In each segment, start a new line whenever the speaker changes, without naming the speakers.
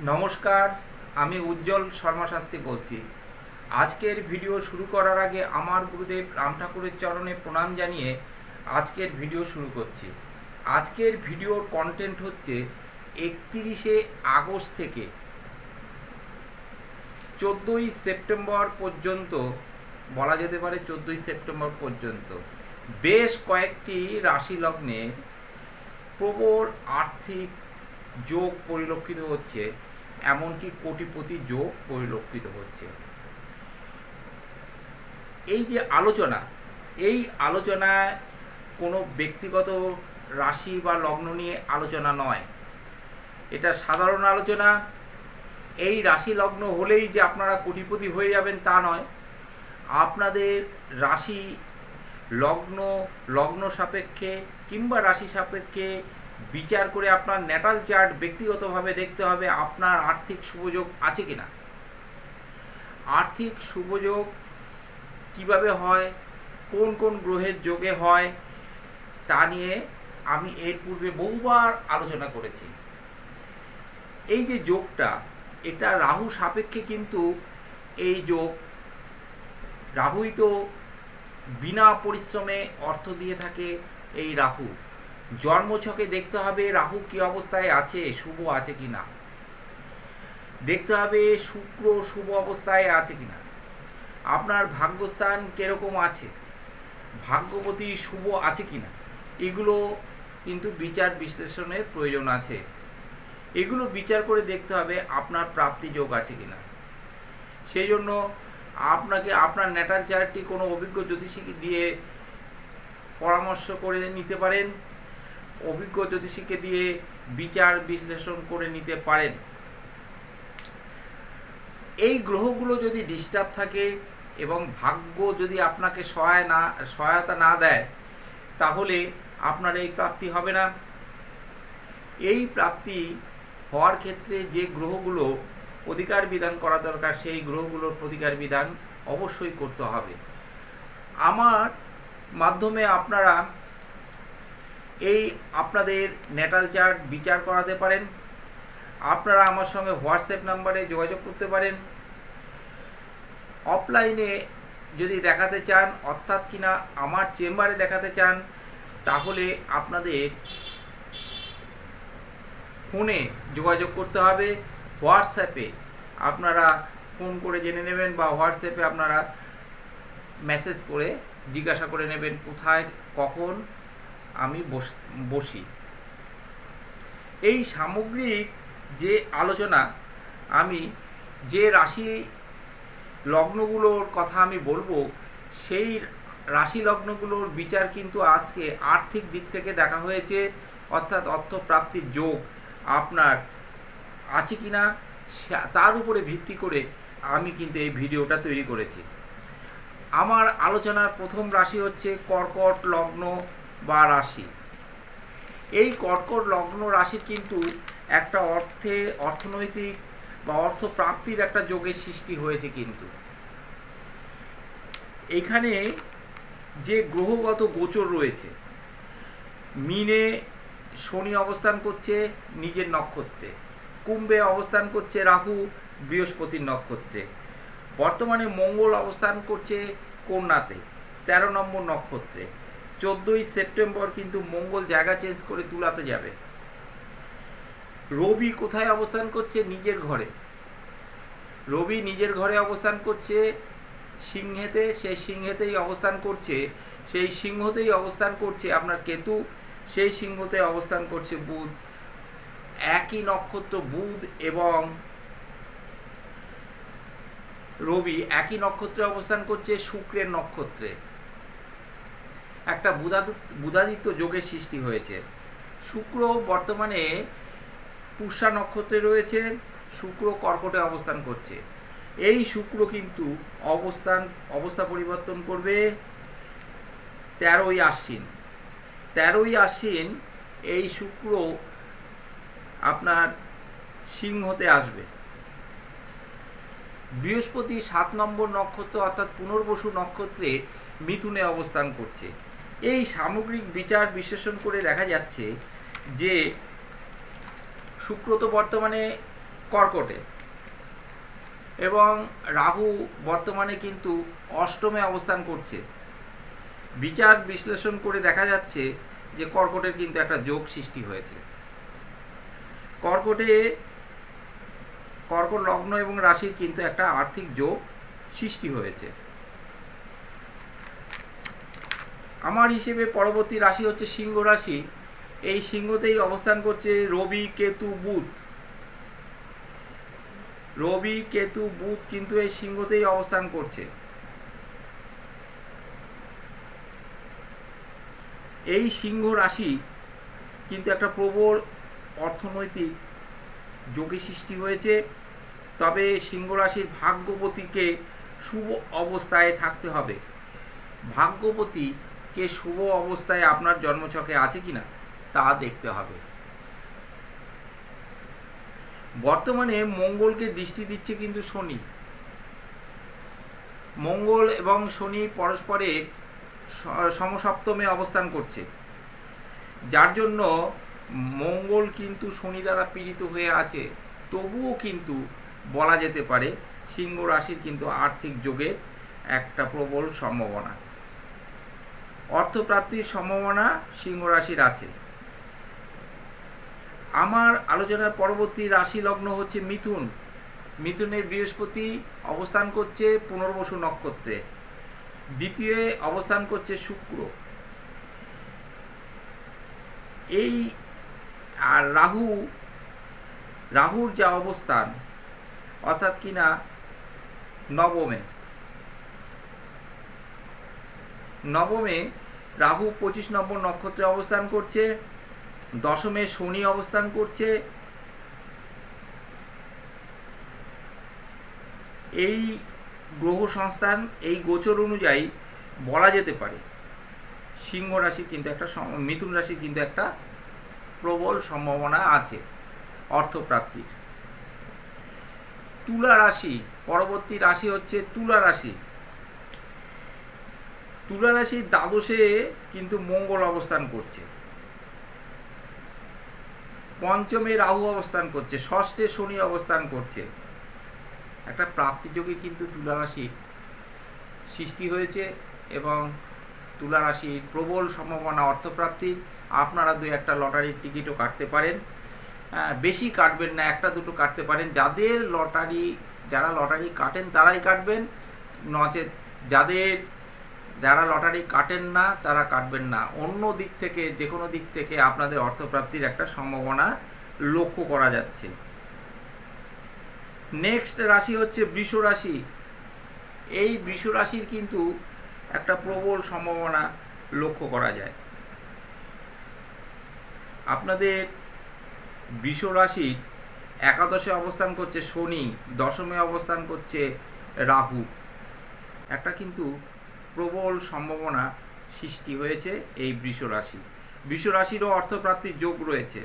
নমস্কার, আমি উজ্জ্বল শর্মা শাস্ত্রী বলছি। আজকের ভিডিও শুরু করার আগে আমার গুরুদেব রাম ঠাকুরের চরণে প্রণাম জানিয়ে আজকের ভিডিও শুরু করছি। আজকের ভিডিওর কন্টেন্ট হচ্ছে একত্রিশে আগস্ট থেকে চোদ্দোই সেপ্টেম্বর পর্যন্ত, বলা যেতে পারে চোদ্দোই সেপ্টেম্বর পর্যন্ত। বেশ কয়েকটি রাশি লগ্নের প্রবল আর্থিক যোগ পরিলক্ষিত হচ্ছে, এমনকি কোটিপতি যোগ পরিলক্ষিত হচ্ছে। এই যে আলোচনা, এই আলোচনায় কোনো ব্যক্তিগত রাশি বা লগ্ন নিয়ে আলোচনা নয়। এটা সাধারণ আলোচনা। এই রাশি লগ্ন হলেই যে আপনারা কোটিপতি হয়ে যাবেন তা নয়। আপনাদের রাশি লগ্ন লগ্ন সাপেক্ষে কিংবা রাশি সাপেক্ষে বিচার করে আপনার ন্যাটাল চার্ট ব্যক্তিগতভাবে দেখতে হবে আপনার আর্থিক সুযোগ আছে কিনা। আর্থিক সুযোগ কীভাবে হয়, কোন কোন গ্রহের যোগে হয়, তা নিয়ে আমি এর পূর্বে বহুবার আলোচনা করেছি। এই যে যোগটা, এটা রাহু সাপেক্ষে কিন্তু এই যোগ রাহুই তো বিনা পরিশ্রমে অর্থ দিয়ে থাকে এই রাহু। জন্মছকে দেখতে হবে রাহু কি অবস্থায় আছে, শুভ আছে কি না। দেখতে হবে শুক্র শুভ অবস্থায় আছে কি না। আপনার ভাগ্যস্থান কীরকম আছে ভাগ্যবতী শুভ আছে কি না, এগুলো কিন্তু বিচার বিশ্লেষণের প্রয়োজন আছে। এগুলো বিচার করে দেখতে হবে আপনার প্রাপ্তি যোগ আছে কি না। সেই জন্য আপনাকে আপনার ন্যাটাল চার্টটি কোনো অভিজ্ঞ জ্যোতিষীকে দিয়ে পরামর্শ করে নিতে পারেন। অভিজ্ঞ জ্যোতিষীকে দিয়ে বিচার বিশ্লেষণ করে নিতে পারেন। এই গ্রহগুলো যদি ডিস্টার্ব থাকে এবং ভাগ্য যদি আপনাকে সহায় না, সহায়তা না দেয়, তাহলে আপনার এই প্রাপ্তি হবে না। এই প্রাপ্তি হওয়ার ক্ষেত্রে যে গ্রহগুলো প্রতিকার বিধান করা দরকার, সেই গ্রহগুলোর প্রতিকার বিধান অবশ্যই করতে হবে। আমার মাধ্যমে আপনারা এই আপনাদের নেটাল চার্ট বিচার করাতে পারেন। আপনারা আমার সঙ্গে হোয়াটসঅ্যাপ নাম্বারে যোগাযোগ করতে পারেন। অফলাইনে যদি দেখাতে চান, অর্থাৎ কিনা আমার চেম্বারে দেখাতে চান, তাহলে আপনাদের ফোনে যোগাযোগ করতে হবে। হোয়াটসঅ্যাপে আপনারা ফোন করে জেনে নেবেন বা হোয়াটসঅ্যাপে আপনারা মেসেজ করে জিজ্ঞাসা করে নেবেন কোথায়, কখন আমি বসি এই সামগ্রিক যে আলোচনা, আমি যে রাশি লগ্নগুলোর কথা আমি বলব, সেই রাশি লগ্নগুলোর বিচার কিন্তু আজকে আর্থিক দিক থেকে দেখা হয়েছে, অর্থাৎ অর্থপ্রাপ্তির যোগ আপনার আছে কি না তার উপরে ভিত্তি করে আমি কিন্তু এই ভিডিওটা তৈরি করেছি। আমার আলোচনার প্রথম রাশি হচ্ছে কর্কট লগ্ন বা রাশি। এই কর্কট লগ্ন রাশির কিন্তু একটা অর্থে, অর্থনৈতিক বা অর্থ প্রাপ্তির একটা যোগের সৃষ্টি হয়েছে কিন্তু। এখানে যে গ্রহগত গোচর রয়েছে, মিনে শনি অবস্থান করছে নিজের নক্ষত্রে, কুম্ভে অবস্থান করছে রাহু বৃহস্পতির নক্ষত্রে, বর্তমানে মঙ্গল অবস্থান করছে কন্যাতে, তেরো নম্বর নক্ষত্রে। চোদ্দোই সেপ্টেম্বর কিন্তু মঙ্গল জায়গা চেঞ্জ করে তুলাতে যাবে। রবি কোথায় অবস্থান করছে? নিজের ঘরে। রবি নিজের ঘরে অবস্থান করছে সিংহেতে। সেই সিংহেতেই অবস্থান করছে, সেই সিংহতেই অবস্থান করছে আপনার কেতু, সেই সিংহতে অবস্থান করছে বুধ। একই নক্ষত্র বুধ এবং রবি একই নক্ষত্রে অবস্থান করছে শুক্রের নক্ষত্রে। একটা বুধাদিত্য যোগের সৃষ্টি হয়েছে। শুক্র বর্তমানে পুষা নক্ষত্রে রয়েছে, শুক্র কর্কটে অবস্থান করছে। এই শুক্র কিন্তু অবস্থান, অবস্থা পরিবর্তন করবে তেরোই আশ্বিন। তেরোই আশ্বিন, এই শুক্র আপনার সিংহতে আসবে। বৃহস্পতি সাত নম্বর নক্ষত্র অর্থাৎ পুনর্বসু নক্ষত্রে মিথুনে অবস্থান করছে। এই সামগ্রিক বিচার বিশ্লেষণ করে দেখা যাচ্ছে যে শুক্র তো বর্তমানে কর্কটে এবং রাহু বর্তমানে কিন্তু অষ্টমে অবস্থান করছে। বিচার বিশ্লেষণ করে দেখা যাচ্ছে যে কর্কটের কিন্তু একটা যোগ সৃষ্টি হয়েছে। কর্কটে, কর্কট লগ্ন এবং রাশির কিন্তু একটা আর্থিক যোগ সৃষ্টি হয়েছে। আমার হিসেবে পরবর্তী রাশি হচ্ছে সিংহ রাশি। এই সিংহতেই অবস্থান করছে রবি, কেতু, বুধ। রবি, কেতু, বুধ কিন্তু এই সিংহতেই অবস্থান করছে। এই সিংহ রাশি কিন্তু একটা প্রবল অর্থনৈতিক যোগী সৃষ্টি হয়েছে। তবে সিংহ রাশির ভাগ্যবতীকে শুভ অবস্থায় থাকতে হবে। ভাগ্যবতীকে শুভ অবস্থায় আপনার জন্মছকে আছে কিনা তা দেখতে হবে। বর্তমানে মঙ্গলকে দৃষ্টি দিচ্ছে কিন্তু শনি। মঙ্গল এবং শনি পরস্পরের সমসপ্তমে অবস্থান করছে। যার জন্য মঙ্গল কিন্তু শনি দ্বারা পীড়িত হয়ে আছে। তবুও কিন্তু বলা যেতে পারে, সিংহ রাশির কিন্তু আর্থিক যোগের একটা প্রবল সম্ভাবনা। অর্থপ্রাপ্তির সম্ভাবনা সিংহ রাশির আছে। আমার আলোচনার পরবর্তী রাশি লগ্ন হচ্ছে মিথুন। মিথুনে বৃহস্পতি অবস্থান করছে পুনর্বসু নক্ষত্রে। দ্বিতীয় অবস্থান করছে শুক্র। এই আর রাহু, রাহুর যা অবস্থান, অর্থাৎ কিনা নবমে। নবমে রাহু পঁচিশ নম্বর নক্ষত্রে অবস্থান করছে, দশমে শনি অবস্থান করছে। এই গ্রহ সংস্থান, এই গোচর অনুযায়ী বলা যেতে পারে। সিংহ রাশি কিন্তু একটা মিথুন রাশির কিন্তু একটা প্রবল সম্ভাবনা আছে অর্থপ্রাপ্তির। তুলা রাশি, পরবর্তী রাশি হচ্ছে তুলা রাশি। তুলা রাশির দ্বাদশে কিন্তু মঙ্গল অবস্থান করছে। পঞ্চমে রাহু অবস্থান করছে, ষষ্ঠে শনি অবস্থান করছে। একটা প্রাপ্তিযোগে কিন্তু তুলা রাশি সৃষ্টি হয়েছে এবং তুলা রাশির প্রবল সম্ভাবনা অর্থপ্রাপ্তির আপনারা দু একটা লটারির টিকিটও কাটতে পারেন। বেশি কাটবেন না, একটা দুটো কাটতে পারেন। যাদের লটারি, যারা লটারি কাটেন তারাই কাটবেন। নচেত যাদের যারা লটারি কাটেন না, তারা কাটবেন না। অন্য দিক থেকে যে কোনো দিক থেকে আপনাদের অর্থপ্রাপ্তির একটা সম্ভাবনা লক্ষ্য করা যাচ্ছে। নেক্সট রাশি হচ্ছে বৃষ রাশি। এই বৃষ রাশির কিন্তু একটা প্রবল সম্ভাবনা লক্ষ্য করা যায়। আপনাদের বৃষ রাশির একাদশে অবস্থান করছে শনি, দশমে অবস্থান করছে রাহু। একটা কিন্তু প্রবল সম্ভাবনা সৃষ্টি হয়েছে এই বৃষ রাশি। বৃষ রাশিরও অর্থপ্রাপ্তির যোগ রয়েছে।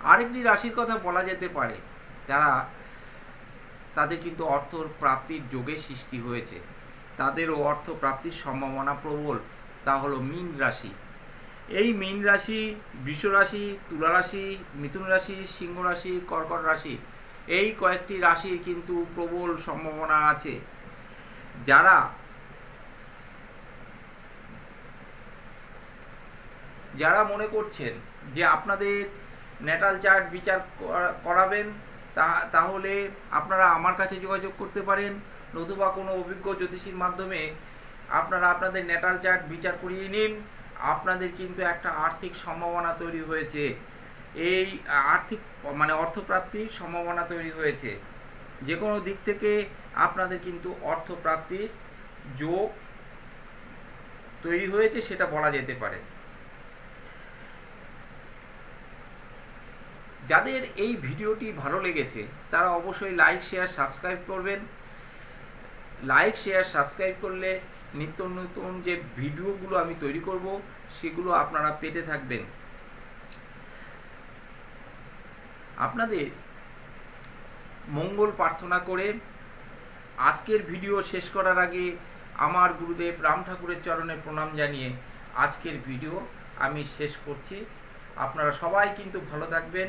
আরেকটি রাশির কথা বলা যেতে পারে, যারা তাদের কিন্তু অর্থ প্রাপ্তির যোগে সৃষ্টি হয়েছে। তাদেরও অর্থ প্রাপ্তির সম্ভাবনা প্রবল, তা হলো মীন রাশি। এই মীন রাশি, বৃষ রাশি, তুলা রাশি, মিথুন রাশি, সিংহ রাশি, কর্কট রাশি, এই কয়েকটি রাশির কিন্তু প্রবল সম্ভাবনা আছে। যারা যারা মনে করছেন যে আপনাদের নেটাল চার্ট বিচার করাবেন তাহলে আপনারা আমার কাছে যোগাযোগ করতে পারেন, নতুবা কোনো অভিজ্ঞ জ্যোতিষীর মাধ্যমে আপনারা আপনাদের নেটাল চার্ট বিচার করিয়ে নিন। আপনাদের কিন্তু একটা আর্থিক সম্ভাবনা তৈরি হয়েছে। এই আর্থিক মানে অর্থপ্রাপ্তির সম্ভাবনা তৈরি হয়েছে। যে কোনো দিক থেকে আপনাদের কিন্তু অর্থপ্রাপ্তির যোগ তৈরি হয়েছে, সেটা বলা যেতে পারে। যাদের এই ভিডিওটি ভালো লেগেছে, তারা অবশ্যই লাইক শেয়ার সাবস্ক্রাইব করবেন। লাইক শেয়ার সাবস্ক্রাইব করলে নিত্য নতুন যে ভিডিওগুলো আমি তৈরি করব, সেগুলো আপনারা পেতে থাকবেন। আপনাদের মঙ্গল প্রার্থনা করে আজকের ভিডিও শেষ করার আগে আমার গুরুদেব রাম ঠাকুরের চরণে প্রণাম জানিয়ে আজকের ভিডিও আমি শেষ করছি। আপনারা সবাই কিন্তু ভালো থাকবেন।